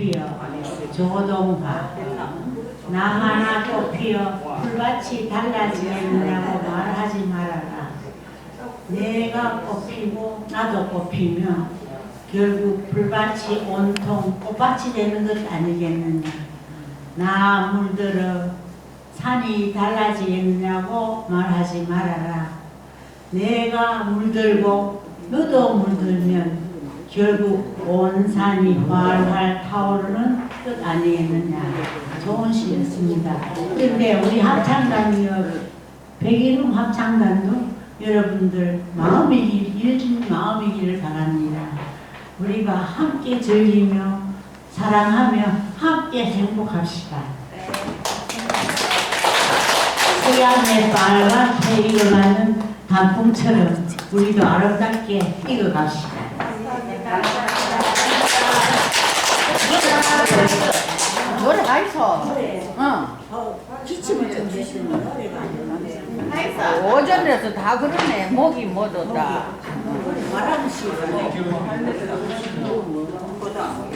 피어 조동화 나 하나 꽃 피어 풀밭이 달라지겠느냐고 말하지 말아라. 내가 꽃 피고 나도 꽃 피면 결국 풀밭이 온통 꽃밭이 되는 것 아니겠느냐. 나 물들어 산이 달라지겠느냐고 말하지 말아라. 내가 물들고 너도 물들면 결국 온 산이 활활 타오르는 뜻 아니겠느냐 좋은 시였습니다. 그런데 우리 합창단이요 백일음 합창단도 여러분들 마음이길 이런 마음이기를 바랍니다. 우리가 함께 즐기며 사랑하며 함께 행복합시다. 서양의 빨갛게 익어가는 단풍처럼 우리도 아름답게 익어갑시다. 노래 가 있어. 응. 기침을 좀 주시면 오전에서 다 그러네. 목이 못 온다. 시간 어,